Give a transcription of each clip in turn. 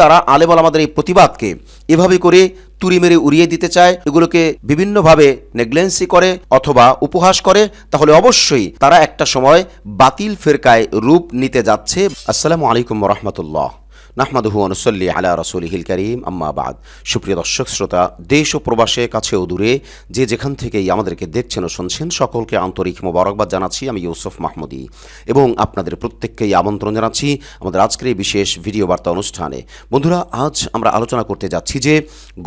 তারা আলেম আমাদের এই প্রতিবাদকে এভাবে করে তুড়ি মেরে উড়িয়ে দিতে চায়, এগুলোকে বিভিন্নভাবে নেগলেন্সি করে অথবা উপহাস করে, তাহলে অবশ্যই তারা একটা সময় বাতিল ফেরকায় রূপ নিতে যাচ্ছে। আসসালামু আলাইকুম রহমতুল্লাহ। নাহমাদুহু অনুসল্লি আলা রসুলহিল করিম। আম্মা বাদ। সুপ্রিয় দর্শক, শ্রোতা, দেশ ও প্রবাসে, কাছে ও দূরে যে যেখান থেকেই আমাদেরকে দেখছেন ও শুনছেন, সকলকে আন্তরিক মোবারকবাদ জানাচ্ছি। আমি ইউসুফ মাহমুদি এবং আপনাদের প্রত্যেককেই আমন্ত্রণ জানাচ্ছি আমাদের আজকের এই বিশেষ ভিডিও বার্তা অনুষ্ঠানে। বন্ধুরা, আজ আমরা আলোচনা করতে যাচ্ছি যে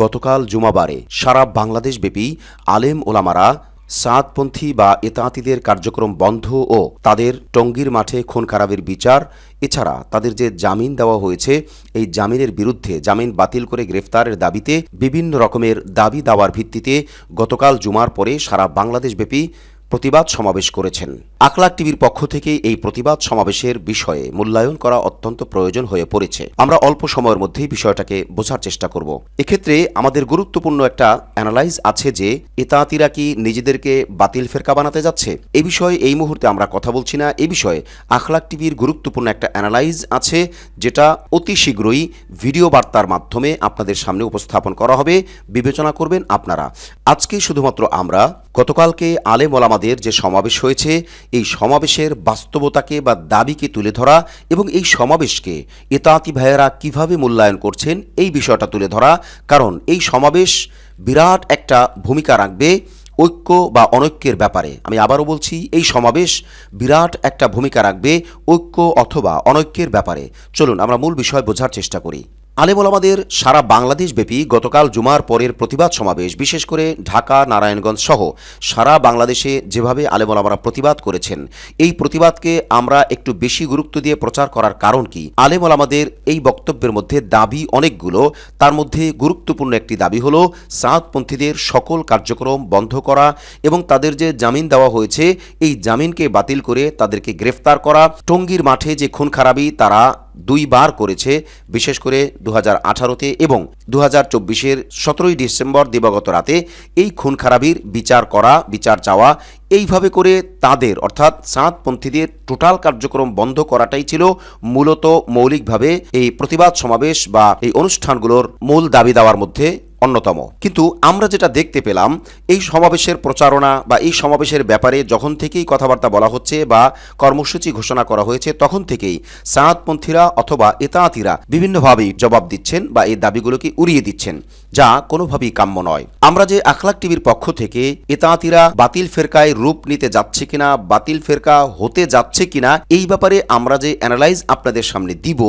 গতকাল জুমাবারে সারা বাংলাদেশ ব্যাপী আলেম ওলামারা সাতপন্থী বা এতাঁতিদের কার্যক্রম বন্ধ ও তাদের টঙ্গীর মাঠে খুন খারাপের বিচার, এছাড়া তাদের যে জামিন দেওয়া হয়েছে, এই জামিনের বিরুদ্ধে জামিন বাতিল করে গ্রেফতারের দাবিতে বিভিন্ন রকমের দাবি দাওয়ার ভিত্তিতে গতকাল জুমার পরে সারা বাংলাদেশব্যাপী প্রতিবাদ সমাবেশ করেছেন। আকলাক টিভির পক্ষ থেকে এই প্রতিবাদ সমাবেশের বিষয়ে মূল্যায়ন করা অত্যন্ত প্রয়োজন হয়ে পড়েছে। আমরা অল্প সময়ের মধ্যেই বিষয়টাকে বোঝার চেষ্টা করব। এক্ষেত্রে আমাদের গুরুত্বপূর্ণ একটা অ্যানালাইজ আছে যে, এতাতিরা কি নিজেদেরকে বাতিল ফেরকা বানাতে যাচ্ছে? এ বিষয়ে এই মুহূর্তে আমরা কথা বলছি না। এ বিষয়ে আখলাক টিভির গুরুত্বপূর্ণ একটা অ্যানালাইজ আছে, যেটা অতি শীঘ্রই ভিডিও বার্তার মাধ্যমে আপনাদের সামনে উপস্থাপন করা হবে। বিবেচনা করবেন আপনারা। আজকে শুধুমাত্র আমরা, গতকালকে আলে আলেম ওলামাদের যে সমাবেশ হয়েছে, এই সমাবেশের বাস্তবতাকে বা দাবিকে তুলে ধরা এবং এই সমাবেশকে এতাতি ভাইয়েরা কীভাবে মূল্যায়ন করছেন, এই বিষয়টা তুলে ধরা। কারণ এই সমাবেশ বিরাট একটা ভূমিকা রাখবে ঐক্য বা অনৈক্যের ব্যাপারে। আমি আবারও বলছি, এই সমাবেশ বিরাট একটা ভূমিকা রাখবে ঐক্য অথবা অনৈক্যের ব্যাপারে। চলুন, আমরা মূল বিষয় বোঝার চেষ্টা করি। আলেমুল আমাদের সারা বাংলাদেশ ব্যাপী গতকাল জুমার পরের প্রতিবাদ সমাবেশ, বিশেষ করে ঢাকা, নারায়ণগঞ্জ সহ সারা বাংলাদেশে যেভাবে আলেমুল আমরা প্রতিবাদ করেছেন, এই প্রতিবাদকে আমরা একটু বেশি গুরুত্ব দিয়ে প্রচার করার কারণ কি? আলেমুল আমাদের এই বক্তব্যের মধ্যে দাবি অনেকগুলো, তার মধ্যে গুরুত্বপূর্ণ একটি দাবি হলো সাতপন্থীদের সকল কার্যক্রম বন্ধ করা এবং তাদের যে জামিন দেওয়া হয়েছে, এই জামিনকে বাতিল করে তাদেরকে গ্রেফতার করা, টঙ্গীর মাঠে যে খুন খারাপি তারা দুইবার করেছে, বিশেষ করে দু হাজার আঠারোতে এবং দু হাজার চব্বিশের সতেরোই ডিসেম্বর দিবাগত রাতে এই খুন খারাপির বিচার করা, বিচার চাওয়া, এইভাবে করে তাদের, অর্থাৎ সাঁতপন্থীদের টোটাল কার্যক্রম বন্ধ করাটাই ছিল মূলত মৌলিকভাবে এই প্রতিবাদ সমাবেশ বা এই অনুষ্ঠানগুলোর মূল দাবি দেওয়ার মধ্যে অন্যতম। কিন্তু আমরা যেটা দেখতে পেলাম, এই সমাবেশের প্রচারণা বা এই সমাবেশের ব্যাপারে যখন থেকেই কথাবার্তা বলা হচ্ছে বা কর্মসূচি ঘোষণা করা হয়েছে, তখন থেকেই সাঁতপন্থীরা অথবা এতাঁতিরা বিভিন্নভাবেই জবাব দিচ্ছেন বা এই দাবিগুলোকে উড়িয়ে দিচ্ছেন, যা কোনোভাবেই কাম্য নয়। আমরা যে আখলাক টিভির পক্ষ থেকে এতাঁতিরা বাতিল ফেরকায় রূপ নিতে যাচ্ছে কিনা, বাতিল ফেরকা হতে যাচ্ছে কিনা, এই ব্যাপারে আমরা যে অ্যানালাইজ আপনাদের সামনে দিব,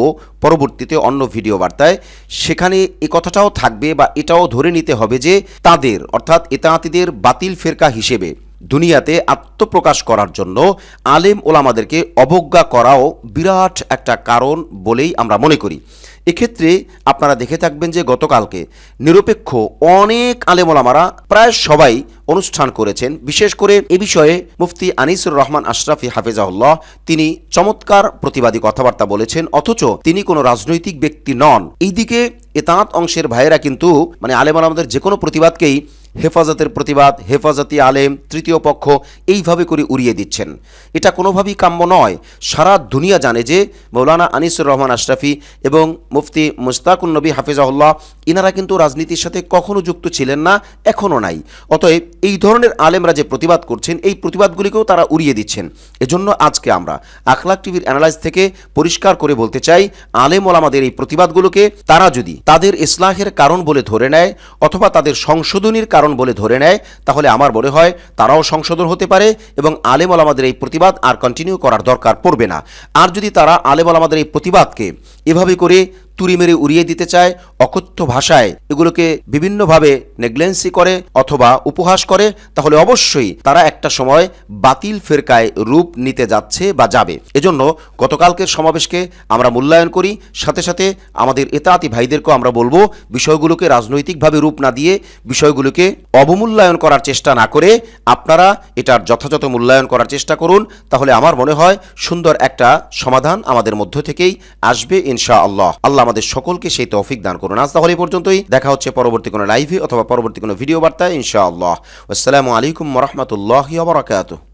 পরবর্তীতে অন্য ভিডিও বার্তায়, সেখানে এ কথাটাও থাকবে বা এটাও ধরে নিতে হবে যে তাদের অর্থাৎ এতাঁতিদের বাতিল ফেরকা হিসেবে। দুনিয়াতে আত্মপ্রকাশ করার জন্য আলেম ওলামাদেরকে অবজ্ঞা করাও বিরাট একটা কারণ বলেই আমরা মনে করি। এক্ষেত্রে আপনারা দেখে থাকবেন যে গতকালকে নিরপেক্ষ অনেক আলেমোলামারা প্রায় সবাই অনুষ্ঠান করেছেন। বিশেষ করে এ বিষয়ে মুফতি আনিসুর রহমান আশরাফি হাফিজাউল্লাহ তিনি চমৎকার প্রতিবাদী কথাবার্তা বলেছেন, অথচ তিনি কোনো রাজনৈতিক ব্যক্তি নন। এইদিকে এতাঁত অংশের ভাইয়েরা কিন্তু মানে আলেম আমাদের যে কোনো প্রতিবাদকেই হেফাজতের প্রতিবাদ, হেফাজতি আলেম, তৃতীয় পক্ষ এইভাবে করে উড়িয়ে দিচ্ছেন। এটা কোনোভাবেই কাম্য নয়। সারা দুনিয়া জানে যে মৌলানা আনিসুর রহমান আশরাফি এবং মুফতি মুস্তাকুন নবী হাফিজাহুল্লাহ ইনারা কিন্তু রাজনীতির সাথে কখনো যুক্ত ছিলেন না, এখনও নাই। অতএব এই ধরনের আলেমরা যে প্রতিবাদ করছেন, এই প্রতিবাদগুলিকেও তারা উড়িয়ে দিচ্ছেন। এজন্য আজকে আমরা আখলাক টিভির অ্যানালাইজ থেকে পরিষ্কার করে বলতে চাই, আলেম ওলামাদের এই প্রতিবাদগুলোকে তারা যদি তাদের ইসলাহের কারণ বলে ধরে নেয় অথবা তাদের সংশোধনীর কারণ বলে ধরে নেয়, তাহলে আমার মনে হয় তারাও সংশোধন হতে পারে এবং আলেম আমাদের এই প্রতিবাদ আর কন্টিনিউ করার দরকার পড়বে না। আর যদি তারা আলেম আমাদের এই প্রতিবাদকে এভাবে করে তুড়ি মেরে উড়িয়ে দিতে চায় অকথ্য ভাষায়। এগুলোকে বিভিন্নভাবে নেগলেন্সি করে অথবা উপহাস করে, তাহলে অবশ্যই তারা একটা সময় বাতিল ফেরকায় রূপ নিতে যাচ্ছে বা যাবে। এজন্য গতকালকের সমাবেশকে আমরা মূল্যায়ন করি, সাথে সাথে আমাদের এতাতি ভাইদেরকেও আমরা বলব, বিষয়গুলোকে রাজনৈতিকভাবে রূপ না দিয়ে বিষয়গুলোকে অবমূল্যায়ন করার চেষ্টা না করে আপনারা এটার যথাযথ মূল্যায়ন করার চেষ্টা করুন, তাহলে আমার মনে হয় সুন্দর একটা সমাধান আমাদের মধ্য থেকেই আসবে ইনশা আল্লাহ আল্লাহ আমাদের সকলকে সেই তৌফিক দান করুন। আজ তাহলে পর্যন্তই। দেখা হচ্ছে পরবর্তী কোনো লাইভে অথবা পরবর্তী কোনো ভিডিও বার্তায়, ইনশাআল্লাহ। আসসালামু আলাইকুম রহমতুল্লাহ বারাকাতুহ।